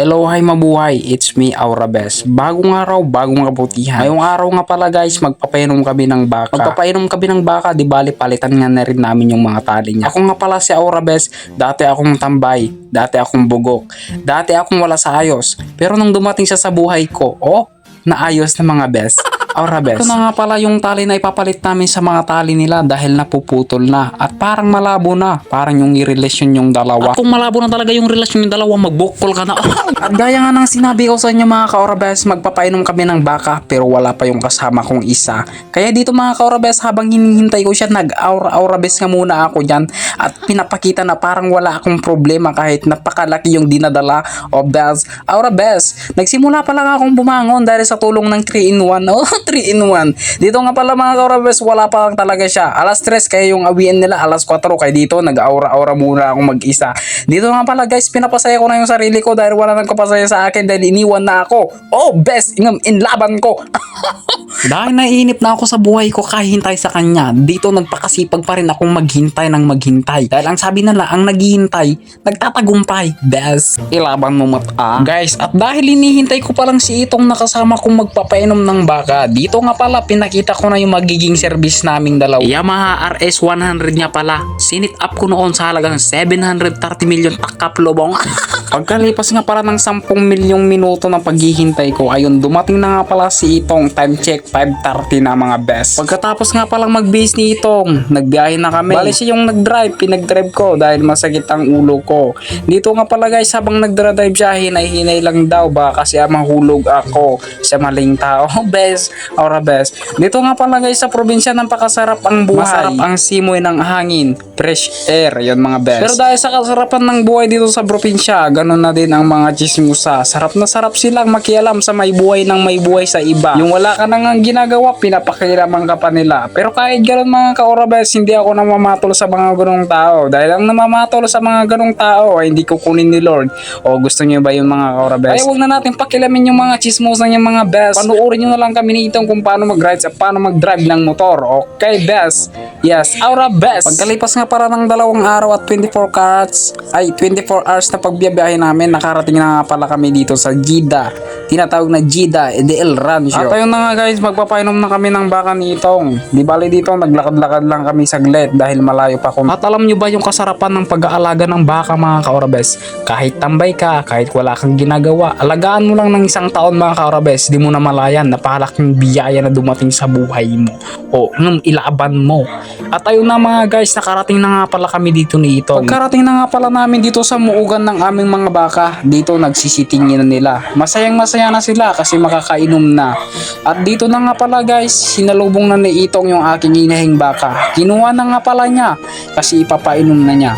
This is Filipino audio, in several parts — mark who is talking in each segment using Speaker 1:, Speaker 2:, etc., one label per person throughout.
Speaker 1: Hello, hi mabuhay. It's me, Aura Best. Bagong araw, bagong kabutihan. Ngayong araw nga pala guys, magpapainom kami ng baka. Magpapainom kami ng baka, di bali palitan nga na rin namin yung mga tali niya. Ako nga pala si Aura Best, dati akong tambay, dati akong bugok, dati akong wala sa ayos. Pero nung dumating siya sa buhay ko, oh, naayos na mga best. Aura best. Ito na nga pala yung tali na ipapalit namin sa mga tali nila dahil napuputol na at parang malabo na. Parang yung relasyon yung dalawa. At kung malabo na talaga yung relasyon yung dalawa, magbukol ka na. at gaya nga ng sinabi ko sa inyo mga ka-Aura best, magpapainom kami ng baka pero wala pa yung kasama kong isa. Kaya dito mga ka-Aura best, habang hinihintay ko siya, nag-Aura-Aura best nga muna ako dyan at pinapakita na parang wala akong problema kahit napakalaki yung dinadala of bells. Aura best, nagsimula pa lang akong bumangon dahil sa tulong ng 3-in-1. Oh, 3-in-1. Dito nga pala mga ka-Aura best, wala pa lang talaga siya. Alas 3 kaya yung awian nila alas 4 kaya dito nag-aura-aura muna ako mag-isa. Dito nga pala guys, pinapasaya ko na yung sarili ko dahil wala nagpapasaya sa akin dahil iniwan na ako. Oh, best, ingam, inlaban ko. Dahil naiinip na ako sa buhay ko kahintay sa kanya, dito nagpakasipag pa rin akong maghintay ng maghintay. Dahil ang sabi nila, ang naghihintay, nagtatagumpay. Bes, ilaban mo mata. Guys, at dahil hinihintay ko pa lang si itong nakasama kong magpapainom ng baka, dito nga pala pinakita ko na yung magiging service naming dalawa. Yamaha RS 100 niya pala. Sinit up ko noon sa halagang 730 million takap lobong. Pagkalipas nga pala ng 10 milyong minuto ng paghihintay ko, ayun, dumating na nga pala si Itong time check 5.30 na mga best. Pagkatapos nga palang mag-base ni Itong, nagbiyahe na kami. Bali siya yung nag-drive, pinag-drive ko dahil masakit ang ulo ko. Dito nga pala guys, habang nag-drive siya, hinay-hinay lang daw ba kasi ah, mahulog ako sa maling tao. best, aura best. Dito nga pala guys, sa probinsya ng pakasarap ang buhay. Masarap ang simoy ng hangin, fresh air, yon mga best. Pero dahil sa kasarapan ng buhay dito sa probinsya, ganun na din ang mga chismusa. Sarap na sarap silang makialam sa may buhay ng may buhay sa iba. Yung wala ka nang ginagawa, pinapakialaman ka pa nila. Pero kahit ganun mga ka-orabes, hindi ako namamatol sa mga ganong tao. Dahil ang namamatol sa mga ganong tao ay hindi ko kunin ni Lord. O gusto niyo ba yung mga ka-orabes? Ay, huwag na natin pakilamin yung mga chismosa yung mga best. Panuorin nyo na lang kami nitong kung paano mag-ride at paano mag-drive ng motor. Okay, best. Yes, Aura best. Pagkalipas nga para ng dalawang araw at 24 carats, ay 24 hours na pagbiyabiyahe namin, nakarating na nga pala kami dito sa Jeddah. Tinatawag na Jeddah EDL Rancho. At ayun na nga guys, magpapainom na kami ng baka ni Itong. Di bali dito, naglakad-lakad lang kami saglit dahil malayo pa kung At alam nyo ba yung kasarapan ng pag-aalaga ng baka mga kaorabes? Kahit tambay ka, kahit wala kang ginagawa, alagaan mo lang ng isang taon mga kaorabes, di mo na malayan, napakalaking biyaya na dumating sa buhay mo. O, nung ilaban mo. At ayun na mga guys, nakarating na nga pala kami dito ni Itong. Pagkarating na nga pala namin dito sa muugan ng aming mga baka, dito nagsisitingin na nila. Masayang masaya na sila kasi makakainom na. At dito na nga pala guys, sinalubong na ni Itong yung aking inahing baka. Kinuha na nga pala niya kasi ipapainom na niya.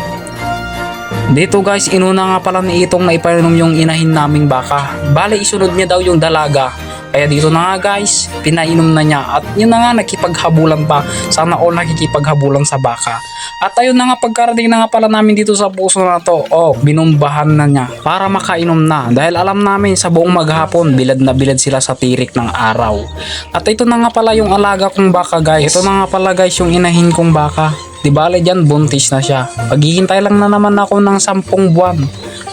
Speaker 1: Dito guys, inuna nga pala ni Itong na ipainom yung inahin naming baka. Bale, isunod niya daw yung dalaga. Kaya dito na nga guys, pinainom na niya at yun na nga nakipaghabulan pa. Sana all nakikipaghabulan sa baka. At ayun na nga pagkarating na nga pala namin dito sa puso na to, oh, binumbahan na niya para makainom na. Dahil alam namin sa buong maghapon, bilad na bilad sila sa tirik ng araw. At ito na nga pala yung alaga kong baka guys. Ito na nga pala guys yung inahin kong baka. Di bale dyan, buntis na siya. Paghihintay lang na naman ako ng sampung buwan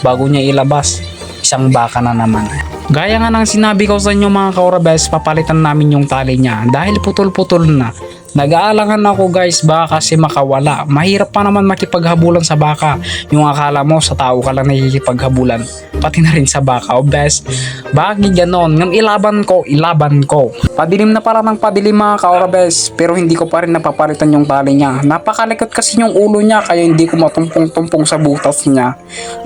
Speaker 1: bago niya ilabas. Isang baka na naman. Gaya nga ng sinabi ko sa inyo mga kaurabes, papalitan namin yung tali niya dahil putol-putol na. Nag-aalangan ako guys baka kasi makawala. Mahirap pa naman makipaghabulan sa baka. Yung akala mo sa tao ka lang nakikipaghabulan. Pati na rin sa baka. O best, bakit ganon? Ngam ilaban ko, ilaban ko. Padilim na pala ng padilim mga kaorabes. Pero hindi ko pa rin napapalitan yung tali niya. Napakalikot kasi yung ulo niya kaya hindi ko matumpong-tumpong sa butas niya.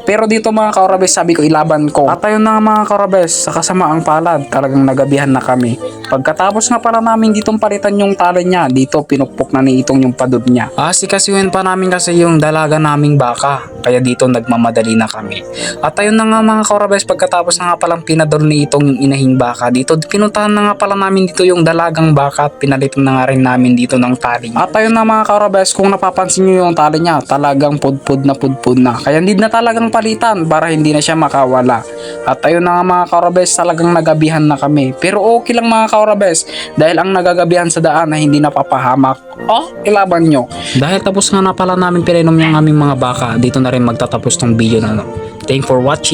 Speaker 1: Pero dito mga kaorabes sabi ko ilaban ko. At ayun na nga mga kaorabes, sa kasamaang palad talagang nagabihan na kami. Pagkatapos nga pala namin ditong palitan yung tali niya, dito pinukpok na ni itong yung padod niya. Ah, sikasuhin pa namin kasi yung dalaga naming baka. Kaya dito nagmamadali na kami. At ayun na nga mga kaorabes, pagkatapos na nga palang pinadol ni itong yung inahing baka, dito pinuntahan na nga pala namin dito yung dalagang baka at pinalitan na nga rin namin dito ng tali. At ayun na mga kaorabes, kung napapansin nyo yung tali niya, talagang pudpud na pudpud na. Kaya hindi na talagang palitan para hindi na siya makawala. At ayun na nga mga kaorabes, talagang nagabihan na kami. Pero okay lang mga kaorabes, dahil ang nagagabihan sa daan na hindi napapahamak. Oh, ilaban nyo. Dahil tapos nga na pala namin pinainom yung aming mga baka, dito na rin magtatapos tong video na no. Thank for watching.